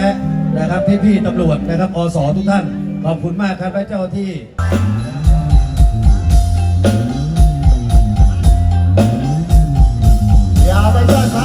และนะครับพี่ๆตำรวจนะครับอสทุกท่าน ขอบคุณมากครับและเจ้าที่อย่าไปเอ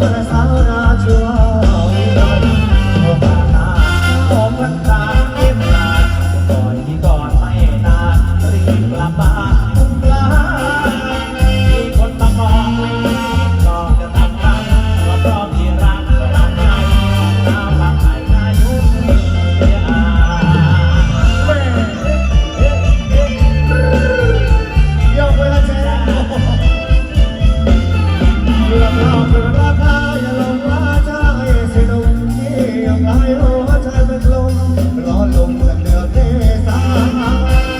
Abraçar a tua ลมร้อนลมเหมือนเดือนเมษา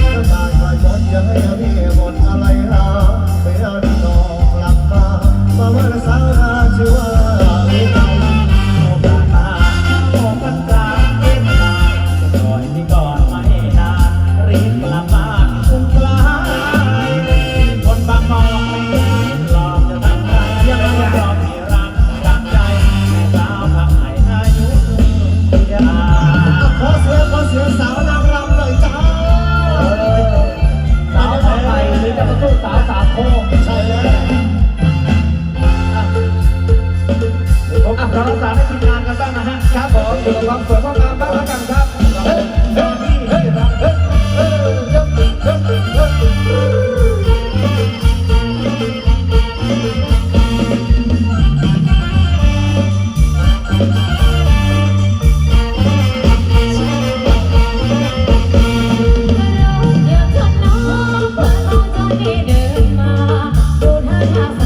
เธอตายาปหมดเยอะ เรารักษาได้ทีมงานกันบ้างนะฮะครับผมอยู่กับความสวยความงามบ้างละกันครับเฮ้ยเฮ้ยเฮ้ยเฮ้ยเฮ้ยเฮ้ยเฮ้ยเฮ้ยเดินมาดูท่าทาง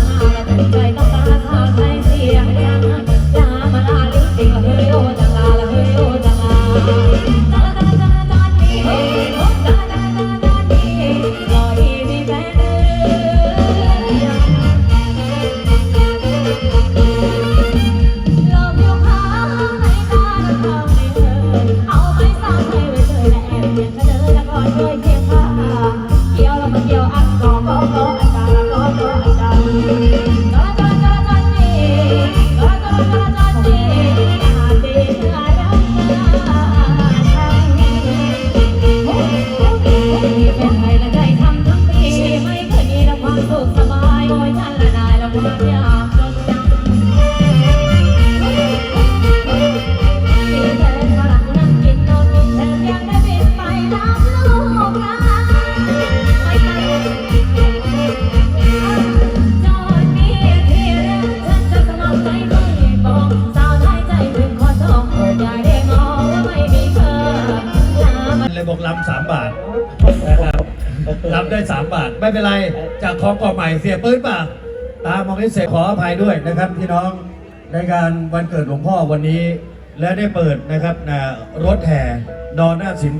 ได้ 3 บาท ไม่เป็นไร จากคลองก่อใหม่เสียปืนป่ะ ตามองนี้เสียขออภัยด้วยนะครับพี่น้องในการวันเกิดหลวงพ่อวันนี้ และได้เปิดนะครับนะรถแห่ดอนหน้าสิม